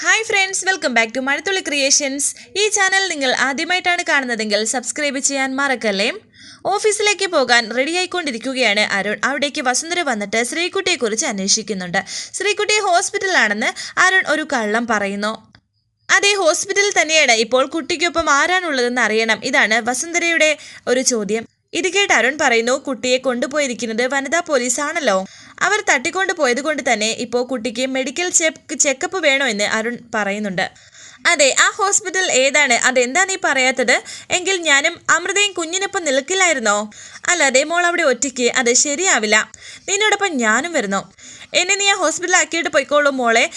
Hi friends welcome back to Mazhathulli creations ഈ channel നിങ്ങൾ ആദ്യമായിട്ടാണ് കാണുന്നതെങ്കിൽ സബ്സ്ക്രൈബ് ചെയ്യാൻ മറക്കല്ലേ? ഓഫീസിലേക്ക് പോകാൻ റെഡിയായിക്കൊണ്ടിരിക്കുകയാണ് അരുൺ അവിടേക്ക് വസുന്ധര വന്നിട്ട് ശ്രീകുട്ടിയെക്കുറിച്ച് അന്വേഷിക്കുന്നുണ്ട്. ശ്രീകുട്ടി ഹോസ്പിറ്റലാണെന്ന് അരുൺ ഒരു കള്ളം പറയുന്നു. അതേ ഹോസ്പിറ്റലിൽ തന്നെയാണ് ഇപ്പോൾ കുട്ടിക്കൊപ്പം ആരാണുള്ളതെന്ന് അറിയണം. ഇതാണ് വസുന്ധരയുടെ ഒരു ചോദ്യം. ഇത് കേട്ട് അരുൺ പറയുന്നു കുട്ടിയെ കൊണ്ടുപോയിരിക്കുന്നത് വനിതാ പോലീസാണല്ലോ. അവർ തട്ടിക്കൊണ്ടു പോയത് കൊണ്ട് തന്നെ ഇപ്പോൾ കുട്ടിക്ക് മെഡിക്കൽ ചെക്ക് ചെക്കപ്പ് വേണോ എന്ന് അരുൺ പറയുന്നുണ്ട്. അതെ ആ ഹോസ്പിറ്റൽ ഏതാണ്? അതെന്താ നീ പറയാത്തത്? എങ്കിൽ ഞാനും അമൃതയും കുഞ്ഞിനൊപ്പം നിൽക്കില്ലായിരുന്നോ? അല്ലാതെ മോൾ അവിടെ ഒറ്റയ്ക്ക്. അത് ശരിയാവില്ല. നിന്നോടൊപ്പം ഞാനും വരുന്നു. എന്നെ നീ ആ ഹോസ്പിറ്റലിൽ ആക്കിയിട്ട് പോയിക്കോളൂ മോളെ.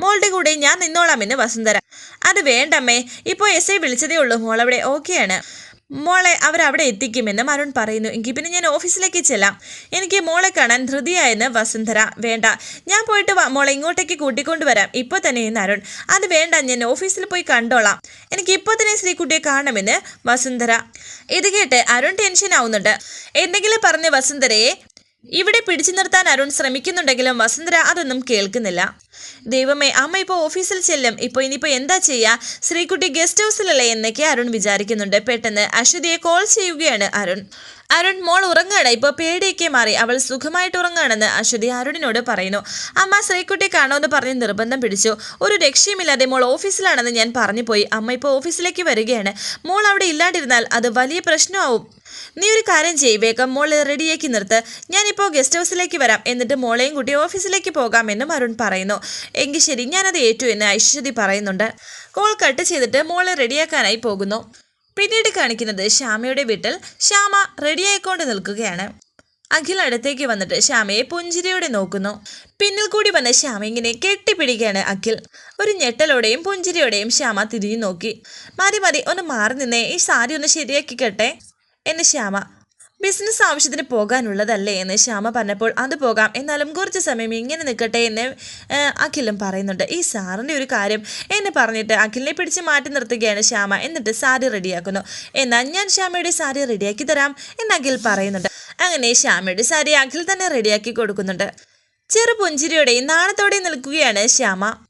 മോളുടെ കൂടെ ഞാൻ നിന്നോളാമെന്ന് വസുന്ധര. അത് വേണ്ടമ്മേ. ഇപ്പോൾ എസ് ഐ വിളിച്ചതേ ഉള്ളൂ മോളവിടെ ഓക്കെയാണ്. മോളെ അവരവിടെ എത്തിക്കുമെന്നും അരുൺ പറയുന്നു. എങ്കിൽ പിന്നെ ഞാൻ ഓഫീസിലേക്ക് ചെല്ലാം. എനിക്ക് മോളെ കാണാൻ ധൃതിയായെന്ന് വസുന്ധര. വേണ്ട. ഞാൻ പോയിട്ട് മോളെ ഇങ്ങോട്ടേക്ക് കൂട്ടിക്കൊണ്ടുവരാം ഇപ്പോൾ തന്നെ എന്ന് അരുൺ. അത് വേണ്ട ഞാൻ ഓഫീസിൽ പോയി കണ്ടോളാം. എനിക്ക് ഇപ്പോൾ തന്നെ ശ്രീകുട്ടിയെ കാണണമെന്ന് വസുന്ധര. ഇത് കേട്ട് അരുൺ ടെൻഷൻ ആവുന്നുണ്ട്. എന്തെങ്കിലും പറഞ്ഞ് വസുന്ധരയെ ഇവിടെ പിടിച്ചു നിർത്താൻ അരുൺ ശ്രമിക്കുന്നുണ്ടെങ്കിലും വസുന്ധര അതൊന്നും കേൾക്കുന്നില്ല. ദൈവമേ അമ്മ ഇപ്പോൾ ഓഫീസിൽ ചെല്ലും. ഇപ്പോൾ ഇനിയിപ്പോൾ എന്താ ചെയ്യുക ശ്രീകുട്ടി ഗസ്റ്റ് ഹൗസിലല്ലേ എന്നൊക്കെ അരുൺ വിചാരിക്കുന്നുണ്ട്. പെട്ടെന്ന് അശ്വതിയെ കോൾ ചെയ്യുകയാണ് അരുൺ. അരുൺ മോൾ ഉറങ്ങാണ് ഇപ്പോൾ പേടിയൊക്കെ മാറി. അവൾ സുഖമായിട്ട് ഉറങ്ങാണെന്ന് അശ്വതി അരുണിനോട് പറയുന്നു. അമ്മ ശ്രീക്കുട്ടി കാണുമെന്ന് പറഞ്ഞ് നിർബന്ധം പിടിച്ചു. ഒരു രക്ഷയുമില്ലാതെ മോൾ ഓഫീസിലാണെന്ന് ഞാൻ പറഞ്ഞു പോയി അമ്മ ഇപ്പോൾ ഓഫീസിലേക്ക് വരികയാണ്. മോൾ അവിടെ ഇല്ലാണ്ടിരുന്നാൽ അത് വലിയ പ്രശ്നമാവും. നീ ഒരു കാര്യം ചെയ്യ് വേഗം മോളെ റെഡിയാക്കി നിർത്ത്. ഞാനിപ്പോൾ ഗസ്റ്റ് ഹൗസിലേക്ക് വരാം. എന്നിട്ട് മോളെയും കൂട്ടി ഓഫീസിലേക്ക് പോകാമെന്നും അരുൺ പറയുന്നു. എങ്കിൽ ശരി ഞാനത് ഏറ്റു എന്ന് ഐശ്വതി പറയുന്നുണ്ട്. കോൾ കട്ട് ചെയ്തിട്ട് മോളെ റെഡിയാക്കാനായി പോകുന്നു. പിന്നീട് കാണിക്കുന്നത് ശ്യാമയുടെ വീട്ടിൽ ശ്യാമ റെഡിയായിക്കൊണ്ട് നിൽക്കുകയാണ്. അഖിൽ അടുത്തേക്ക് വന്നിട്ട് ശ്യാമയെ പുഞ്ചിരിയോടെ നോക്കുന്നു. പിന്നിൽ കൂടി വന്ന ശ്യാമ ഇങ്ങനെ കെട്ടിപ്പിടിക്കുകയാണ് അഖിൽ. ഒരു ഞെട്ടലോടെയും പുഞ്ചിരിയോടെയും ശ്യാമ തിരിഞ്ഞു നോക്കി. മതി മതി ഒന്ന് മാറി നിന്നേ ഈ സാരി ഒന്ന് ശരിയാക്കിക്കട്ടെ. എന്ന് ശ്യാമ. ബിസിനസ് ആവശ്യത്തിന് പോകാനുള്ളതല്ലേ? എന്ന് ശ്യാമ പറഞ്ഞപ്പോൾ അത് പോകാം. എന്നാലും കുറച്ച് സമയം ഇങ്ങനെ നിൽക്കട്ടെ എന്ന് അഖിലും പറയുന്നുണ്ട്. ഈ സാറിന്റെ ഒരു കാര്യം എന്നെ പറഞ്ഞിട്ട് അഖിലിനെ പിടിച്ച് മാറ്റി നിർത്തുകയാണ് ശ്യാമ. എന്നിട്ട് സാരി റെഡിയാക്കുന്നു. എന്നാൽ ഞാൻ ശ്യാമയുടെ സാരി റെഡിയാക്കി തരാം എന്ന് അഖിൽ പറയുന്നുണ്ട്. അങ്ങനെ ശ്യാമയുടെ സാരി അഖിൽ തന്നെ റെഡിയാക്കി കൊടുക്കുന്നുണ്ട്. ചെറു പുഞ്ചിരിയോടെയും നാണത്തോടെയും നിൽക്കുകയാണ് ശ്യാമ.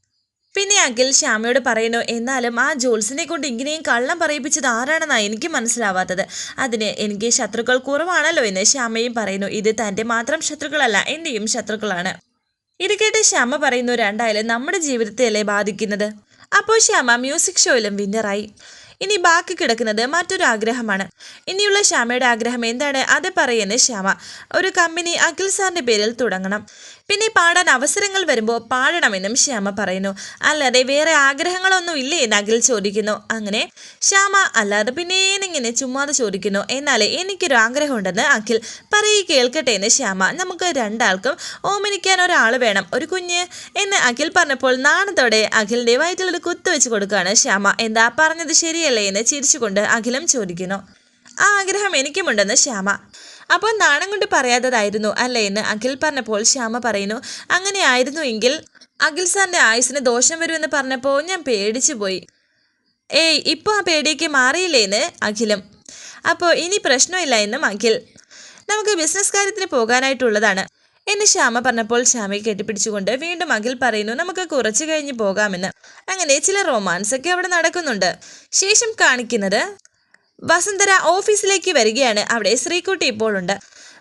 പിന്നെ അഖിൽ ശ്യാമയോട് പറയുന്നു എന്നാലും ആ ജോൾസിനെ കൊണ്ട് ഇങ്ങനെയും കള്ളം പറയിപ്പിച്ചത് ആരാണെന്നാണ് എനിക്ക് മനസ്സിലാവാത്തത്. അതിന് എനിക്ക് ശത്രുക്കൾ കുറവാണല്ലോ എന്ന് ശ്യാമയും പറയുന്നു. ഇത് തന്റെ മാത്രം ശത്രുക്കളല്ല എന്റെയും ശത്രുക്കളാണ് ഇത് കേട്ട് ശ്യാമ പറയുന്നു രണ്ടായാലും നമ്മുടെ ജീവിതത്തെയല്ലേ ബാധിക്കുന്നത് അപ്പോൾ ശ്യാമ മ്യൂസിക് ഷോയിലും വിന്നറായി. ഇനി ബാക്കി കിടക്കുന്നത് മറ്റൊരു ആഗ്രഹമാണ്. ഇനിയുള്ള ശ്യാമയുടെ ആഗ്രഹം എന്താണ്? അത് പറയുന്ന ശ്യാമ. ഒരു കമ്പനി അഖിൽ സാറിന്റെ പേരിൽ തുടങ്ങണം. പിന്നെ പാടാൻ അവസരങ്ങൾ വരുമ്പോൾ പാടണമെന്നും ശ്യാമ പറയുന്നു. അല്ലാതെ വേറെ ആഗ്രഹങ്ങളൊന്നും ഇല്ലേ എന്ന് അഖിൽ ചോദിക്കുന്നു. അങ്ങനെ ശ്യാമ അല്ലാതെ പിന്നെ ഏനിങ്ങനെ ചുമ്മാതെ ചോദിക്കുന്നു. എന്നാൽ എനിക്കൊരു ആഗ്രഹം ഉണ്ടെന്ന് അഖിൽ പറയി കേൾക്കട്ടെ എന്ന് ശ്യാമ. നമുക്ക് രണ്ടാൾക്കും ഓമനിക്കാൻ ഒരാൾ വേണം. ഒരു കുഞ്ഞ് എന്ന് അഖിൽ പറഞ്ഞപ്പോൾ നാണത്തോടെ അഖിലിന്റെ വയറ്റിൽ ഒരു കുത്ത് വെച്ച് കൊടുക്കുകയാണ് ശ്യാമ. എന്താ പറഞ്ഞത് ശരിയല്ലേ? എന്ന് ചിരിച്ചുകൊണ്ട് അഖിലം ചോദിക്കുന്നു. ആ ആഗ്രഹം എനിക്കുമുണ്ടെന്ന് ശ്യാമ. അപ്പോൾ നാണം കൊണ്ട് പറയാത്തതായിരുന്നു അല്ലേ? എന്ന് അഖിൽ പറഞ്ഞപ്പോൾ ശ്യാമ പറയുന്നു. അങ്ങനെ ആയിരുന്നു എങ്കിൽ അഖിൽ സാറിന്റെ ആയുസിന് ദോഷം വരുമെന്ന് പറഞ്ഞപ്പോൾ ഞാൻ പേടിച്ചു പോയി. ഏയ് ഇപ്പോൾ ആ പേടിയൊക്കെ മാറിയില്ലേ? എന്ന് അഖിലും. അപ്പോൾ ഇനി പ്രശ്നമില്ല എന്നും അഖിൽ. നമുക്ക് ബിസിനസ് കാര്യത്തിന് പോകാനായിട്ടുള്ളതാണ്. എന്ന് ശ്യാമ പറഞ്ഞപ്പോൾ ശ്യാമയെ കെട്ടിപ്പിടിച്ചുകൊണ്ട് വീണ്ടും അഖിൽ പറയുന്നു നമുക്ക് കുറച്ച് കഴിഞ്ഞ് പോകാമെന്ന്. അങ്ങനെ ചില റൊമാൻസ് ഒക്കെ അവിടെ നടക്കുന്നുണ്ട്. ശേഷം കാണിക്കുന്നത് വസുന്ധര ഓഫീസിലേക്ക് വരികയാണ്. അവിടെ ശ്രീകുട്ടി ഇപ്പോഴുണ്ട്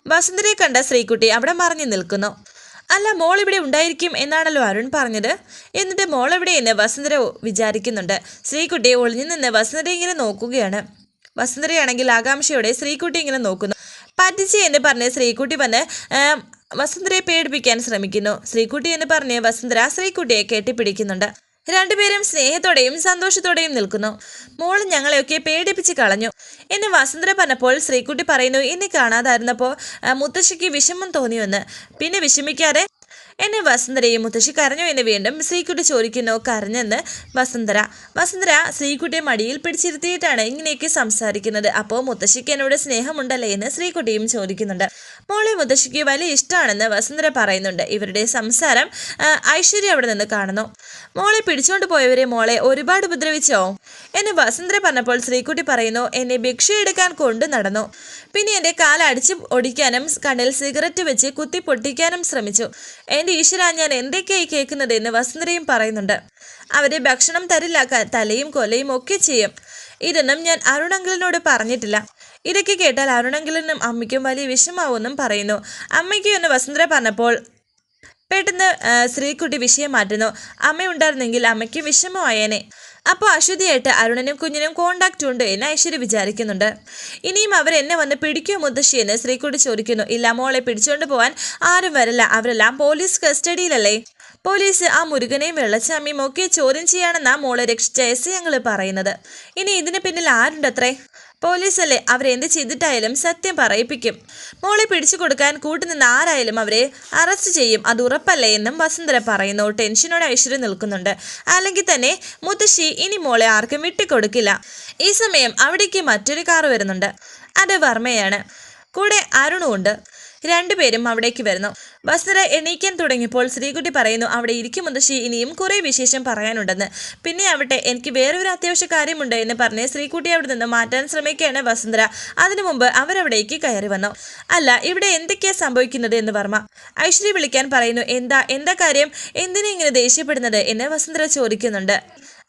വസുന്ധരയെ കണ്ട ശ്രീകുട്ടി അവിടെ മറിഞ്ഞു നിൽക്കുന്നു. അല്ല മോൾ ഇവിടെ ഉണ്ടായിരിക്കും എന്നാണല്ലോ അരുൺ പറഞ്ഞത്. എന്നിട്ട് മോൾ എവിടെയെന്ന് വസുന്ധര വിചാരിക്കുന്നുണ്ട്. ശ്രീകുട്ടി ഒളിഞ്ഞു നിന്ന് വസുന്ധര ഇങ്ങനെ നോക്കുകയാണ്. വസുന്ധരയാണെങ്കിൽ ആകാംക്ഷയോടെ ശ്രീകുട്ടി ഇങ്ങനെ നോക്കുന്നു. പറ്റിച്ചേ എന്ന് പറഞ്ഞ് ശ്രീകുട്ടി വന്ന് വസുന്ധരയെ പേടിപ്പിക്കാൻ ശ്രമിക്കുന്നു. ശ്രീകുട്ടി എന്ന് പറഞ്ഞ് വസുന്ധര ശ്രീകുട്ടിയെ കെട്ടിപ്പിടിക്കുന്നുണ്ട്. രണ്ടുപേരും സ്നേഹത്തോടെയും സന്തോഷത്തോടെയും നിൽക്കുന്നു. മോൾ ഞങ്ങളെയൊക്കെ പേടിപ്പിച്ച് കളഞ്ഞു. എന്ന് വസുന്ധര പറഞ്ഞപ്പോൾ ശ്രീകുട്ടി പറയുന്നു എന്നെ കാണാതായിരുന്നപ്പോൾ മുത്തശ്ശിക്ക് വിഷമം തോന്നിയെന്ന്. പിന്നെ വിഷമിക്കാതെ എന്നെ വസുന്ധരയും മുത്തശ്ശി കരഞ്ഞു എന്ന് വീണ്ടും ശ്രീക്കുട്ടി ചോദിക്കുന്നു. കരഞ്ഞെന്ന് വസുന്ധര. വസുന്ധര ശ്രീക്കുട്ടിയെ മടിയിൽ പിടിച്ചിരുത്തിയിട്ടാണ് ഇങ്ങനെയൊക്കെ സംസാരിക്കുന്നത്. അപ്പോൾ മുത്തശ്ശിക്ക് എന്നോട് സ്നേഹമുണ്ടല്ലേ എന്ന് ശ്രീക്കുട്ടിയും ചോദിക്കുന്നുണ്ട്. മോളെ മുത്തശ്ശിക്ക് വലിയ ഇഷ്ടമാണെന്ന് വസുന്ധര പറയുന്നുണ്ട്. ഇവരുടെ സംസാരം ഐശ്വര്യ അവിടെ നിന്ന് കാണുന്നു. മോളെ പിടിച്ചുകൊണ്ട് പോയവരെ മോളെ ഒരുപാട് ഉപദ്രവിച്ചോ? എന്ന് വസന്തര പറഞ്ഞപ്പോൾ ശ്രീകുട്ടി പറയുന്നു എന്നെ ഭിക്ഷ എടുക്കാൻ കൊണ്ടു നടന്നു. പിന്നെ എന്റെ കാലടിച്ച് ഒടിക്കാനും കണ്ണിൽ സിഗരറ്റ് വെച്ച് കുത്തി പൊട്ടിക്കാനും ശ്രമിച്ചു. എന്റെ ഈശ്വര ഞാൻ എന്തൊക്കെയായി കേൾക്കുന്നത്? എന്ന് വസന്തരയും പറയുന്നുണ്ട്. അവരെ ഭക്ഷണം തരില്ല തലയും കൊലയും ഒക്കെ ചെയ്യും. ഇതൊന്നും ഞാൻ അരുണങ്കിളിനോട് പറഞ്ഞിട്ടില്ല. ഇതൊക്കെ കേട്ടാൽ അരുണങ്കിളിനും അമ്മയ്ക്കും വലിയ വിഷമാവുമെന്നും പറയുന്നു. അമ്മയ്ക്ക് എന്ന് വസന്തര പറഞ്ഞപ്പോൾ പെട്ടെന്ന് സ്ത്രീക്കുട്ടി വിഷയം മാറ്റുന്നു. അമ്മയുണ്ടായിരുന്നെങ്കിൽ അമ്മയ്ക്ക് വിഷമമായേനെ. അപ്പോൾ അശ്വതിയായിട്ട് അരുണനും കുഞ്ഞിനും കോണ്ടാക്ട് ഉണ്ട് എന്ന് ഐശ്വര്യ വിചാരിക്കുന്നുണ്ട്. ഇനിയും അവർ എന്നെ വന്ന് പിടിക്കുമോ മുത്തശ്ശി എന്ന് ശ്രീകുട്ടി ചോദിക്കുന്നു. ഇല്ല മോളെ പിടിച്ചുകൊണ്ട് പോവാൻ ആരും വരില്ല. അവരെല്ലാം പോലീസ് കസ്റ്റഡിയിലല്ലേ പോലീസ് ആ മുരുകനെയും വെള്ളച്ചാമിയും ഒക്കെ ചോദ്യം ചെയ്യാണെന്നാ മോളെ രക്ഷിച്ച എസ് ഞങ്ങൾ പറയുന്നത്. ഇനി ഇതിന് പിന്നിൽ ആരുണ്ടത്രേ? പോലീസല്ലേ അവരെന്ത് ചെയ്തിട്ടായാലും സത്യം പറയിപ്പിക്കും. മോളെ പിടിച്ചു കൊടുക്കാൻ കൂട്ടുനിന്ന് ആരായാലും അവരെ അറസ്റ്റ് ചെയ്യും. അത് ഉറപ്പല്ലേ എന്നും വസുന്ധര പറയുന്നു. ടെൻഷനോടെ ഐശ്വര്യ നിൽക്കുന്നുണ്ട്. അല്ലെങ്കിൽ തന്നെ മുത്തശ്ശി ഇനി മോളെ ആർക്കും വിട്ടുകൊടുക്കില്ല. ഈ സമയം അവിടേക്ക് മറ്റൊരു കാർ വരുന്നുണ്ട്. അത് വർമ്മയാണ്. കൂടെ അരുണും ഉണ്ട്. രണ്ടുപേരും അവിടേക്ക് വരുന്നു. വസ്ത്ര എണീക്കാൻ തുടങ്ങിയപ്പോൾ ശ്രീകുട്ടി പറയുന്നു അവിടെ ഇരിക്കും മുതശ്ശി ഇനിയും കുറെ വിശേഷം പറയാനുണ്ടെന്ന്. പിന്നെ ആവട്ടെ എനിക്ക് വേറൊരു അത്യാവശ്യ കാര്യമുണ്ട് എന്ന് പറഞ്ഞ് ശ്രീകുട്ടി അവിടെ നിന്ന് മാറ്റാൻ ശ്രമിക്കുകയാണ് വസുന്ധര അതിനു മുമ്പ് അവരവിടേക്ക് കയറി വന്നു. അല്ല ഇവിടെ എന്തൊക്കെയാ സംഭവിക്കുന്നത് എന്ന് വർമ്മ? ഐശ്വര്യ വിളിക്കാൻ പറയുന്നു എന്താ എന്താ കാര്യം? എന്തിനാ ഇങ്ങനെ ദേഷ്യപ്പെടുന്നത്? എന്ന് വസുന്ധര ചോദിക്കുന്നുണ്ട്.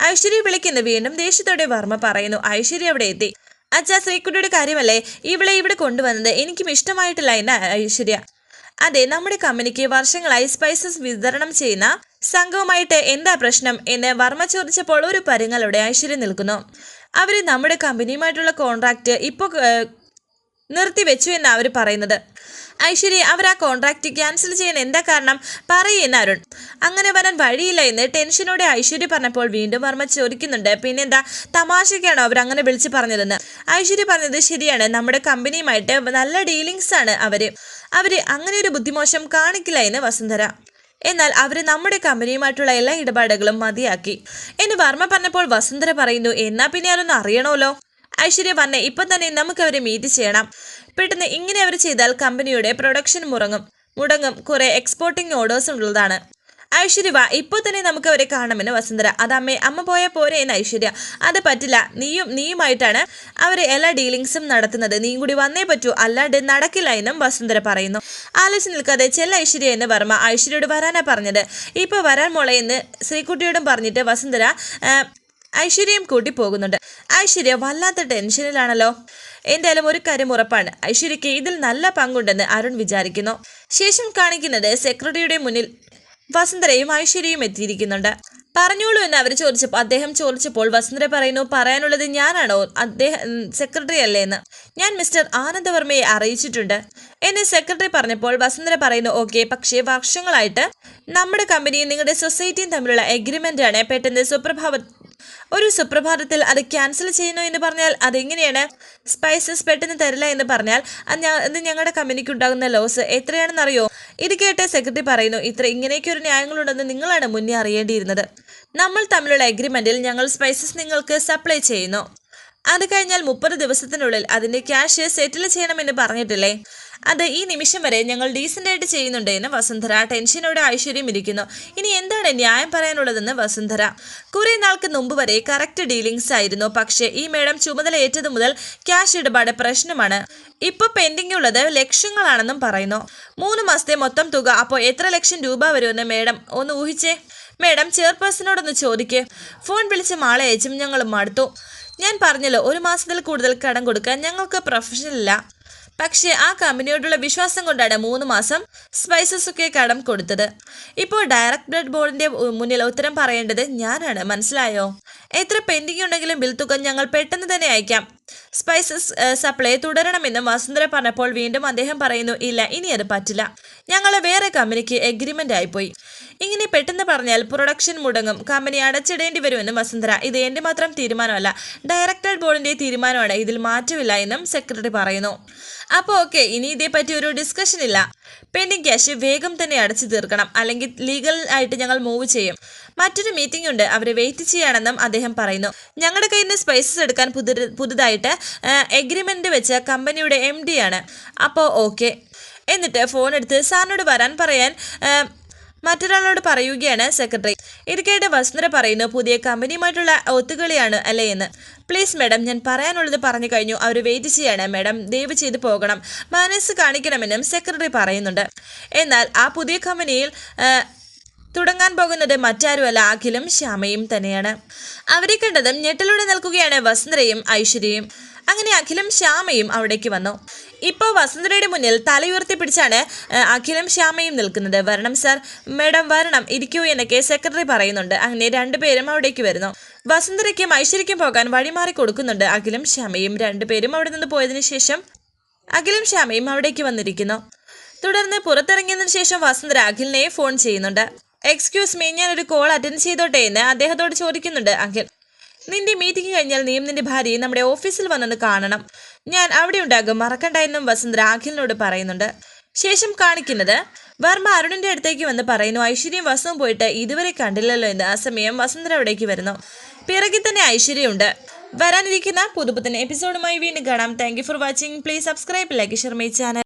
ഐശ്വര്യ വിളിക്കുന്ന വീണ്ടും ദേഷ്യത്തോടെ വർമ്മ പറയുന്നു ഐശ്വര്യ അവിടെ എത്തി. അച്ഛാ ശ്രീക്കുട്ടിയുടെ കാര്യമല്ലേ? ഇവളെ ഇവിടെ കൊണ്ടുവന്നത് എനിക്കും ഇഷ്ടമായിട്ടില്ല എന്ന ഐശ്വര്യ. അതെ നമ്മുടെ കമ്പനിക്ക് വർഷങ്ങളായി സ്പൈസസ് വിതരണം ചെയ്യുന്ന സംഘവുമായിട്ട് എന്താ പ്രശ്നം എന്ന് വർമ്മ ചോദിച്ചപ്പോൾ ഒരു പരുങ്ങളുടെ ഐശ്വര്യ നിൽക്കുന്നു. അവർ നമ്മുടെ കമ്പനിയുമായിട്ടുള്ള കോൺട്രാക്റ്റ് ഇപ്പോൾ നിർത്തിവെച്ചു എന്നാണ് അവർ പറയുന്നത്. ഐശ്വര്യ അവർ ആ കോൺട്രാക്റ്റ് ക്യാൻസൽ ചെയ്യാൻ എന്താ കാരണം? പറയുന്ന അരുൺ. അങ്ങനെ വരാൻ വഴിയില്ല എന്ന് ടെൻഷനോടെ ഐശ്വര്യ പറഞ്ഞപ്പോൾ വീണ്ടും വർമ്മ ചോദിക്കുന്നുണ്ട്. പിന്നെന്താ? തമാശയ്ക്കാണോ അവർ അങ്ങനെ വിളിച്ച് പറഞ്ഞതെന്ന്? ഐശ്വര്യ പറഞ്ഞത് ശരിയാണ്. നമ്മുടെ കമ്പനിയുമായിട്ട് നല്ല ഡീലിങ്സ് ആണ് അവർ. അവർ അങ്ങനെ ഒരു ബുദ്ധിമോശം കാണിക്കില്ല എന്ന് വസുന്ധര. എന്നാൽ അവർ നമ്മുടെ കമ്പനിയുമായിട്ടുള്ള എല്ലാ ഇടപാടുകളും മതിയാക്കി. എന്ന് വർമ്മ പറഞ്ഞപ്പോൾ വസുന്ധര പറയുന്നു എന്നാ പിന്നെ അതൊന്ന് അറിയണമല്ലോ? ഐശ്വര്യ വന്നേ ഇപ്പം തന്നെ നമുക്ക് അവരെ മീറ്റ് ചെയ്യണം. പെട്ടെന്ന് ഇങ്ങനെ അവർ ചെയ്താൽ കമ്പനിയുടെ പ്രൊഡക്ഷൻ മുറങ്ങും മുടങ്ങും. കുറെ എക്സ്പോർട്ടിംഗ് ഓർഡേഴ്സ് ഉള്ളതാണ്. ഐശ്വര്യ വാ ഇപ്പോൾ തന്നെ നമുക്ക് അവരെ കാണുമെന്ന് വസുന്ധര അത് അമ്മേ പോയ പോരെ എന്ന് ഐശ്വര്യ. അത് പറ്റില്ല. നീയും നീയുമായിട്ടാണ് അവർ എല്ലാ ഡീലിങ്സും നടത്തുന്നത്. നീയും കൂടി വന്നേ പറ്റൂ. അല്ലാണ്ട് നടക്കില്ല എന്നും വസുന്ധര പറയുന്നു. ആലോചിച്ച് നിൽക്കാതെ ചെല്ല ഐശ്വര്യ എന്ന് വർമ്മ ഐശ്വര്യയോട് വരാനാ പറഞ്ഞത്. ഇപ്പോൾ വരാൻ മോളെ എന്ന് ശ്രീകുട്ടിയോടും പറഞ്ഞിട്ട് വസുന്ധര ഐശ്വര്യയും കൂട്ടി പോകുന്നുണ്ട് ഐശ്വര്യ വല്ലാത്ത ടെൻഷനിലാണല്ലോ. എന്തായാലും ഒരു കാര്യം ഉറപ്പാണ്. ഐശ്വര്യയ്ക്ക് ഇതിൽ നല്ല പങ്കുണ്ടെന്ന് അരുൺ വിചാരിക്കുന്നു. ശേഷം കാണിക്കുന്നത് സെക്രട്ടറിയുടെ മുന്നിൽ വസുന്ധരയും ഐശ്വര്യയും എത്തിയിരിക്കുന്നുണ്ട്. പറഞ്ഞോളൂ എന്ന് അവർ ചോദിച്ചപ്പോൾ അദ്ദേഹം ചോദിച്ചപ്പോൾ വസുന്ധര പറയുന്നു പറയാനുള്ളത് ഞാനാണോ? അദ്ദേഹം സെക്രട്ടറി അല്ലേ എന്ന്. ഞാൻ മിസ്റ്റർ ആനന്ദവർമ്മയെ അറിയിച്ചിട്ടുണ്ട്. എന്നെ സെക്രട്ടറി പറഞ്ഞപ്പോൾ വസുന്ധര പറയുന്നു ഓക്കെ പക്ഷേ വർഷങ്ങളായിട്ട് നമ്മുടെ കമ്പനിയും നിങ്ങളുടെ സൊസൈറ്റിയും തമ്മിലുള്ള എഗ്രിമെന്റ് ആണ് പെട്ടെന്ന് സുപ്രഭാവ ഒരു സുപ്രഭാതത്തിൽ അത് ക്യാൻസൽ ചെയ്യുന്നു എന്ന് പറഞ്ഞാൽ അതെങ്ങനെയാണ്? സ്പൈസസ് പെട്ടെന്ന് തരില്ല എന്ന് പറഞ്ഞാൽ അത് ഞങ്ങളുടെ കമ്പനിക്ക് ഉണ്ടാകുന്ന ലോസ് എത്രയാണെന്നറിയോ? ഇത് കേട്ട് സെക്രട്ടറി പറയുന്നു ഇത്ര ഇങ്ങനെയൊക്കെ ഒരു ന്യായങ്ങളുണ്ടെന്ന് നിങ്ങളാണ് മുന്നേ അറിയേണ്ടിയിരുന്നത്. നമ്മൾ തമ്മിലുള്ള എഗ്രിമെന്റിൽ ഞങ്ങൾ സ്പൈസസ് നിങ്ങൾക്ക് സപ്ലൈ ചെയ്യുന്നു. അത് കഴിഞ്ഞാൽ മുപ്പത് ദിവസത്തിനുള്ളിൽ അതിന്റെ ക്യാഷ് സെറ്റിൽ ചെയ്യണമെന്ന് പറഞ്ഞിട്ടില്ലേ? അത് ഈ നിമിഷം വരെ ഞങ്ങൾ ഡീസന്റ് ആയിട്ട് ചെയ്യുന്നുണ്ട് എന്ന് വസുന്ധര ടെൻഷനോടെ ഐശ്വര്യം ഇരിക്കുന്നു ഇനി എന്താണ് ന്യായം പറയാനുള്ളതെന്ന് വസുന്ധര? കുറേ നാൾക്ക് മുമ്പ് വരെ കറക്റ്റ് ഡീലിങ്സ് ആയിരുന്നു. പക്ഷേ ഈ മേഡം ചുമതല ഏറ്റതു മുതൽ ക്യാഷ് ഇടപാട് പ്രശ്നമാണ്. ഇപ്പൊ പെൻഡിംഗ് ഉള്ളത് ലക്ഷങ്ങളാണെന്നും പറയുന്നു. മൂന്ന് മാസത്തെ മൊത്തം തുക അപ്പോൾ എത്ര ലക്ഷം രൂപ വരുമെന്ന് മേഡം ഒന്ന് ഊഹിച്ചേ? മേഡം ചെയർപേഴ്സണോടൊന്ന് ചോദിക്കേ. ഫോൺ വിളിച്ച് മാളെ അയച്ചും ഞങ്ങൾ മടുത്തു. ഞാൻ പറഞ്ഞല്ലോ ഒരു മാസത്തിൽ കൂടുതൽ കടം കൊടുക്കാൻ ഞങ്ങൾക്ക് പ്രൊഫഷണൽ ഇല്ല. പക്ഷേ ആ കമ്പനിയോടുള്ള വിശ്വാസം കൊണ്ടാണ് മൂന്ന് മാസം സ്പൈസസ് ഒക്കെ കടം കൊടുത്തത്. ഇപ്പോൾ ഡയറക്ട് ബ്ലഡ് ബോർഡിന്റെ മുന്നിൽ ഉത്തരം പറയേണ്ടത് ഞാനാണ്. മനസ്സിലായോ? എത്ര പെൻഡിംഗ് ഉണ്ടെങ്കിലും ബിൽ തുക ഞങ്ങൾ പെട്ടെന്ന് തന്നെ അയക്കാം. സ്പൈസസ് സപ്ലൈ തുടരണമെന്നും വസുന്ധര പറഞ്ഞപ്പോൾ വീണ്ടും അദ്ദേഹം പറയുന്നു ഇല്ല ഇനി അത് പറ്റില്ല. ഞങ്ങൾ വേറെ കമ്പനിക്ക് എഗ്രിമെന്റ് ആയിപ്പോയി ഇങ്ങനെ പെട്ടെന്ന് പറഞ്ഞാൽ പ്രൊഡക്ഷൻ മുടങ്ങും. കമ്പനി അടച്ചിടേണ്ടി വരുമെന്നും വസുന്ധര ഇത് എന്റെ മാത്രം തീരുമാനമല്ല ഡയറക്ടർ ബോർഡിന്റെ തീരുമാനമാണ്. ഇതിൽ മാറ്റമില്ല എന്നും സെക്രട്ടറി പറയുന്നു. അപ്പോൾ ഓക്കെ ഇനി ഇതേപ്പറ്റി ഒരു ഡിസ്കഷൻ ഇല്ല. പെൻഡിങ് ക്യാഷ് വേഗം തന്നെ അടച്ചു തീർക്കണം. അല്ലെങ്കിൽ ലീഗൽ ആയിട്ട് ഞങ്ങൾ മൂവ് ചെയ്യും. മറ്റൊരു മീറ്റിംഗ് ഉണ്ട്. അവരെ വെയിറ്റ് ചെയ്യാണെന്നും അദ്ദേഹം പറയുന്നു. ഞങ്ങളുടെ കയ്യിൽ നിന്ന് സ്പൈസസ് എടുക്കാൻ പുതു പുതുതായിട്ട് എഗ്രിമെന്റ് വെച്ച കമ്പനിയുടെ എം ആണ്. അപ്പോൾ ഓക്കെ എന്നിട്ട് ഫോൺ എടുത്ത് സാറിനോട് വരാൻ പറയാൻ മറ്റൊരാളോട് പറയുകയാണ് സെക്രട്ടറി. ഇത് കേട്ട് വസുന്ധര പറയുന്നു പുതിയ കമ്പനിയുമായിട്ടുള്ള ഒത്തുകളിയാണ് അല്ലേ എന്ന്. പ്ലീസ് മാഡം ഞാൻ പറയാനുള്ളത് പറഞ്ഞു കഴിഞ്ഞു. അവർ വെയിറ്റ് ചെയ്യാണ്. മാഡം ദയവ് ചെയ്ത് പോകണം. മനസ്സ് കാണിക്കണമെന്നും സെക്രട്ടറി പറയുന്നുണ്ട്. എന്നാൽ ആ പുതിയ കമ്പനിയിൽ തുടങ്ങാൻ പോകുന്നത് മറ്റാരുമല്ല. അഖിലും ശ്യാമയും തന്നെയാണ്. അവരെ കണ്ടതും ഞെട്ടലോടെ നിൽക്കുകയാണ് വസുന്ധരയും ഐശ്വര്യയും. അങ്ങനെ അഖിലും ശ്യാമയും അവിടേക്ക് വന്നു. ഇപ്പോൾ വസുന്ധരയുടെ മുന്നിൽ തലയുയർത്തി പിടിച്ചാണ് അഖിലം ശ്യാമയും നിൽക്കുന്നത്. വരണം സാർ. മേഡം വരണം. ഇരിക്കൂ എന്നൊക്കെ സെക്രട്ടറി പറയുന്നുണ്ട്. അങ്ങനെ രണ്ടുപേരും അവിടേക്ക് വരുന്നു. വസുന്ധരയ്ക്കും ഐശ്വര്യയ്ക്കും പോകാൻ വഴിമാറി കൊടുക്കുന്നുണ്ട് അഖിലും ശ്യാമയും. രണ്ടുപേരും അവിടെ നിന്ന് പോയതിനു ശേഷം അഖിലും ശ്യാമയും അവിടേക്ക് വന്നിരിക്കുന്നു. തുടർന്ന് പുറത്തിറങ്ങിയതിന് ശേഷം വസുന്ധര അഖിലിനെ ഫോൺ ചെയ്യുന്നുണ്ട്. എക്സ്ക്യൂസ് മീ ഞാൻ ഒരു കോൾ അറ്റൻഡ് ചെയ്തോട്ടെ എന്ന് അദ്ദേഹത്തോട് ചോദിക്കുന്നുണ്ട് അഖിൽ. നിന്റെ മീറ്റിംഗ് കഴിഞ്ഞാൽ നീയും നിന്റെ ഭാര്യയും നമ്മുടെ ഓഫീസിൽ വന്നൊന്ന് കാണണം. ഞാൻ അവിടെ ഉണ്ടാകും മറക്കണ്ട എന്നും വസുന്ധര പറയുന്നുണ്ട്. ശേഷം കാണിക്കുന്നത് വർമ്മ അരുണിന്റെ അടുത്തേക്ക് വന്ന് പറയുന്നു ഐശ്വര്യം വസുവും പോയിട്ട് ഇതുവരെ കണ്ടില്ലല്ലോ എന്ന്. ആ സമയം വസുന്ധര അവിടേക്ക് വരുന്നു. പിറകിൽ തന്നെ ഐശ്വര്യമുണ്ട് വരാനിരിക്കുന്ന പുതുപുത്തൻ എപ്പിസോഡുമായി വീണ്ടും കാണാം. Thank for watching please subscribe like share channel